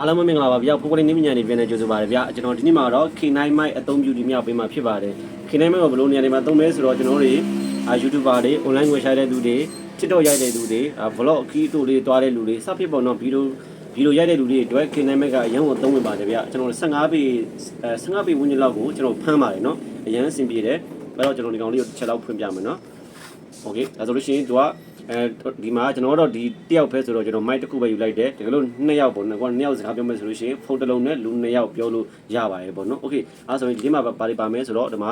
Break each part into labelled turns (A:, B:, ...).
A: အားလုံးပဲမင်္ဂလာပါဗျာဖိုးကလေးနေပညာနေပြန်နေကြိုဆိုပါရဗျာကျွန်တော်ဒီနေ့မှာတော့ K9 မိုက်အသုံးပြုဒီမြောက်ပေးမှာဖြစ်ပါတယ် K9 မိုက်ကိုဘယ်လိုနေရာတွေမှာသုံးလဲဆိုတော့ကျွန်တော်တို့တွေအာ YouTuber တွေ online ငွေရှာတဲ့သူတွေ TikTok ရိုက်တဲ့သူတွေအာ vlog အကီးတို့လေးတွားတဲ့လူတွေစဖြစ်ပေါ်တော့ဗီဒီယိုဗီဒီယိုရိုက်တဲ့လူတွေအတွက် K9 မိုက်ကအရန်ကိုသုံးဝင်ပါတယ်ဗျာကျွန်တော်15ပေအဲ15ပေဝန်းကျင်လောက်ကိုကျွန်တော်ဖမ်းပါတယ်နော်အရန်အဆင်ပြေတယ်အဲ့တော့ကျွန်တော်ဒီကောင်လေးကိုတစ်ချက်လောက်ဖွင့်ပြမယ်နော် โอเคဒါဆိုလို့ရှိရင်သူက အဲဒီမှာကျွန်တော်တို့ဒီတယောက်ပဲဆိုတော့ကျွန်တော်မိုက်တစ်ခုပဲယူလိုက်တယ်တကယ်လို့နှစ်ယောက်ပေါ့နော်ကိုကနှစ်ယောက်စကားပြောမယ်ဆိုလို့ရှိရင်ဖုန်းတစ်လုံးနဲ့လူနှစ်ယောက်ပြောလို့ရပါတယ်ပေါ့နော်โอเคအဲဆိုရင်ဒီမှာဘာတွေပါမယ်ဆိုတော့ဒီမှာ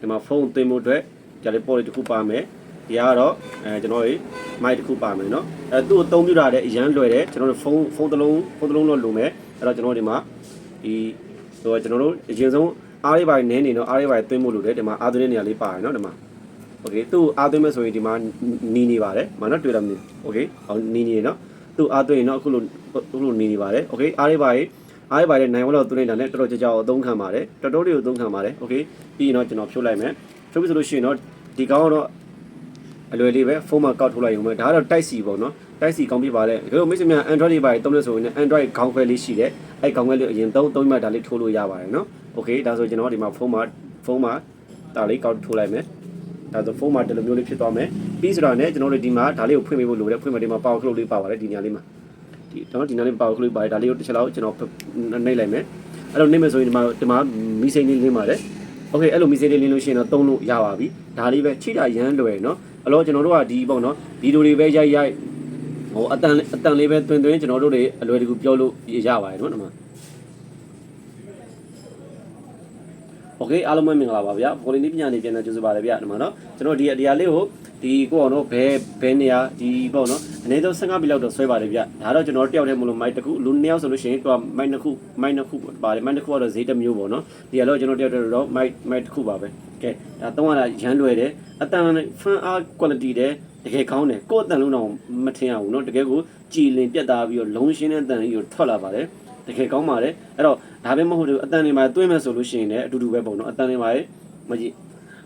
A: ဒီမှာဖုန်းသွင်းမှုအတွက်ကြလေးပေါ်လေးတစ်ခုပါမယ်ဒီကတော့အဲကျွန်တော်တို့မိုက်တစ်ခုပါမယ်နော်အဲသူ့အသုံးပြုတာတဲ့အရန်လွယ်တယ်ကျွန်တော်တို့ဖုန်းဖုန်းတစ်လုံးဖုန်းတစ်လုံးတော့လိုမယ်အဲ့တော့ကျွန်တော်တို့ဒီမှာဒီဆိုတော့ကျွန်တော်တို့အရင်ဆုံးအားလေးပိုင်းနင်းနေတော့အားလေးပိုင်းသွင်းမှုလိုတယ်ဒီမှာအားသွင်းတဲ့နေရာလေးပါတယ်နော်ဒီမှာ โอเคသူ့အားသွင်းမဲ့ဆိုရင်ဒီမှာနီးနေပါတယ်မနော်တွေ့လားမသိဘူးโอเคဟောနီးနေနော်သူ့အားသွင်းရင်တော့အခုလိုအခုလိုနီးနေပါတယ်โอเคအားလေးပါရေးအားလေးပါရေးနိုင်ဝက်တော့သွင်းနေတာနဲ့တော်တော်ကြာကြာအသုံးခံပါတယ်တော်တော်လေးကိုအသုံးခံပါတယ်โอเคပြီးရင်တော့ကျွန်တော်ဖြုတ်လိုက်မယ်ဖြုတ်ပြီဆိုလို့ရှိရင်တော့ဒီကောင်ကတော့အလွယ်လေးပဲဖုန်းမှာကောက်ထုတ်လိုက်ရုံပဲဒါကတော့ type C ပေါ့နော် type C ကောင်းပြပါလေဒါလို့မိတ်ဆွေများ Android တွေပါတုံးလို့ဆိုရင် Android ခေါင်းခွဲလေးရှိတယ်အဲ့ခေါင်းခွဲလေးအရင်သုံးသုံးမှဒါလေးထိုးလို့ရပါတယ်နော်โอเคဒါဆိုကျွန်တော်ဒီမှာဖုန်းမှာဖုန်းမှာဒါလေးကောက်ထိုးလိုက်မယ် ဒါဆိုဖုန်းမှာဒီလိုမျိုးလေးဖြစ်သွားမယ်ပြီးဆိုတော့ねကျွန်တော်တို့ဒီမှာဒါလေးကိုဖွင့်ပေးဖို့လိုတယ်ဖွင့်ပေးဒီမှာ power clock လေးပါပါတယ်ဒီနေရာလေးမှာဒီကျွန်တော်ဒီနေရာလေး power clock လေးပါတယ်ဒါလေးကိုတစ်ချက်လောက်ကျွန်တော်နှိပ်လိုက်မယ်အဲ့လိုနှိပ်မယ်ဆိုရင်ဒီမှာဒီမှာမီစိန်လေးလင်းပါတယ်โอเคအဲ့လိုမီစိန်လေးလင်းလို့ရှိရင်တော့သုံးလို့ရပါပြီဒါလေးပဲချိတာရမ်းလွယ်เนาะအဲ့တော့ကျွန်တော်တို့ကဒီပေါ့เนาะဗီဒီယိုတွေပဲရိုက်ရိုက်ဟိုအတန်အတန်လေးပဲတွင်တွင်ကျွန်တော်တို့တွေအလွယ်တကူပြောလို့ရပါတယ်เนาะဒီမှာ โอเคအားလုံးပဲမင်္ဂလာပါဗျာပေါ်လီနီပညာနေပြန်တော့ကျေးဇူးပါတယ်ဗျာဒီမှာနော်ကျွန်တော်ဒီအတရားလေးကိုဒီကိုအောင်တော့ဘဲဘဲနေရာဒီပေါ့နော်အနည်းဆုံး15ပြီလောက်တော့ဆွဲပါတယ်ဗျာဒါတော့ကျွန်တော်တယောက်တည်းမလို့မိုက်တစ်ခုလူနှစ်ယောက်ဆိုလို့ရှိရင်သူကမိုက်နှစ်ခုမိုက်နှစ်ခုပါတယ်မိုက်နှစ်ခုကတော့ဈေးတစ်မျိုးပေါ့နော်ဒီကတော့ကျွန်တော်တယောက်တည်းတော့မိုက်မိုက်တစ်ခုပါပဲကဲဒါတော့ရရမ်းလွယ်တယ်အတန်ဖန်အား quality တဲ့တကယ်ကောင်းတယ်ကိုယ့်အတန်လုံးတော့မထင်ရဘူးเนาะတကယ်ကိုကြည်လင်ပြတ်သားပြီးတော့လုံးရှင်းတဲ့အတန်ကြီးကိုထွက်လာပါတယ် တကယ်ကောင်းပါတယ်အဲ့တော့ဒါပဲမဟုတ်ဘူးအတန်တွေမှာတွင်းမဲ့ဆိုလို့ရှိရင်လည်းအတူတူပဲပေါ့နော်အတန်တွေမှာမကြည့်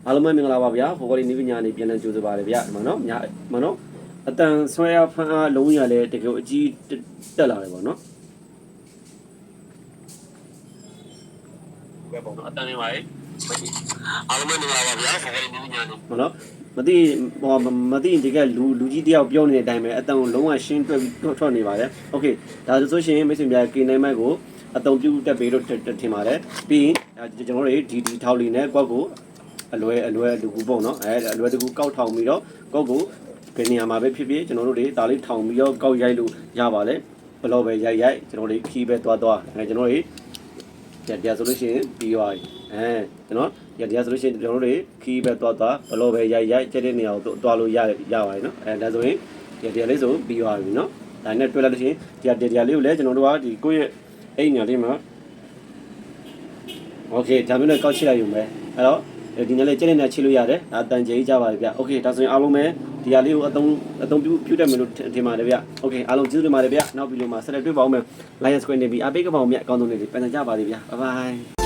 A: အားလုံးပဲမင်္ဂလာပါဗျာဖော်ဖော်လေးနေပညာနေပြန်လဲကြိုးစားပါတယ်ဗျာဒီမှာနော်ညာမနော်အတန်ဆွဲရဖန်းအားလုံးရလဲတကယ်အကြီးတက်လာတယ်ပေါ့နော်ပဲပေါ့နော်အတန်တွေမှာမကြည့်အားလုံးပဲမင်္ဂလာပါဗျာဖော်ဖော်လေးနေပညာနေမနော် မသိဟောမသိဒီကလူလူကြီးတယောက်ပြောနေတဲ့အတိုင်းပဲအတန်ကိုလုံးဝရှင်းတွက်ပြီးထွက်နေပါတယ်โอเคဒါဆိုရှင်မိတ်ဆွေများကိနိုင်မိုက်ကို အတုံပြုတက်ပေးလို့ထင်ပါတယ်ပြီးရင်ကျွန်တော်တို့ဒီဒီထောက်လီနဲ့ကွက်ကိုအလွယ်အလွယ်တကူပေါ့နော်အဲအလွယ်တကူကောက်ထောင်ပြီးတော့ကွက်ကိုဘယ်နေရာမှာပဲဖြစ်ဖြစ်ကျွန်တော်တို့တွေဒါလေးထောင်ပြီးတော့ကောက်ရိုက်လို့ရပါလေဘလော့ပဲရိုက်ရိုက်ကျွန်တော်တို့ခီးပဲသွားသွားအဲကျွန်တော်တို့ ကြပြဆိုလို့ရှိရင်ပြီးသွားပြီအဲကျွန်တော်ရတရားဆိုလို့ရှိရင်ကျွန်တော်တို့တွေခီးပဲသွားသွားဘလော့ပဲရိုက်ရိုက်ကျတဲ့နေရာကိုသွားလို့ရရပါတယ်နော်အဲဒါဆိုရင်ရတရားလေးဆိုပြီးသွားပြီနော်ဒါနဲ့တွေ့လိုက်လို့ရှိရင်ဒီတရားလေးကိုလည်းကျွန်တော်တို့ကဒီကိုယ့်ရဲ့အဲ့ညာလေးမှာโอเคဒါမျိုးနဲ့ကောက်ချိလိုက်ရုံပဲအဲ့တော့ ဒီနေ့လည်းကြက်လက်နဲ့ချိလို့ရတယ်ဒါအတန်ကြီးကြပါပြီဗျ Okay ဒါဆိုရင်အားလုံးပဲဒီဟာလေးကိုအသုံးအသုံးပြုပြုတတ်မယ်လို့ထင်ပါတယ်ဗျ Okay အားလုံးကျေးဇူးတင်ပါတယ်ဗျနောက်ပြီးလို့မှာဆက်လက်တွေ့ပါအောင်မယ် Lion Square နေပြီးအပိတ်ကပောင်မြတ်အကောင်းဆုံးနေပြီးပြန်ကြပါသေးဗျ Bye bye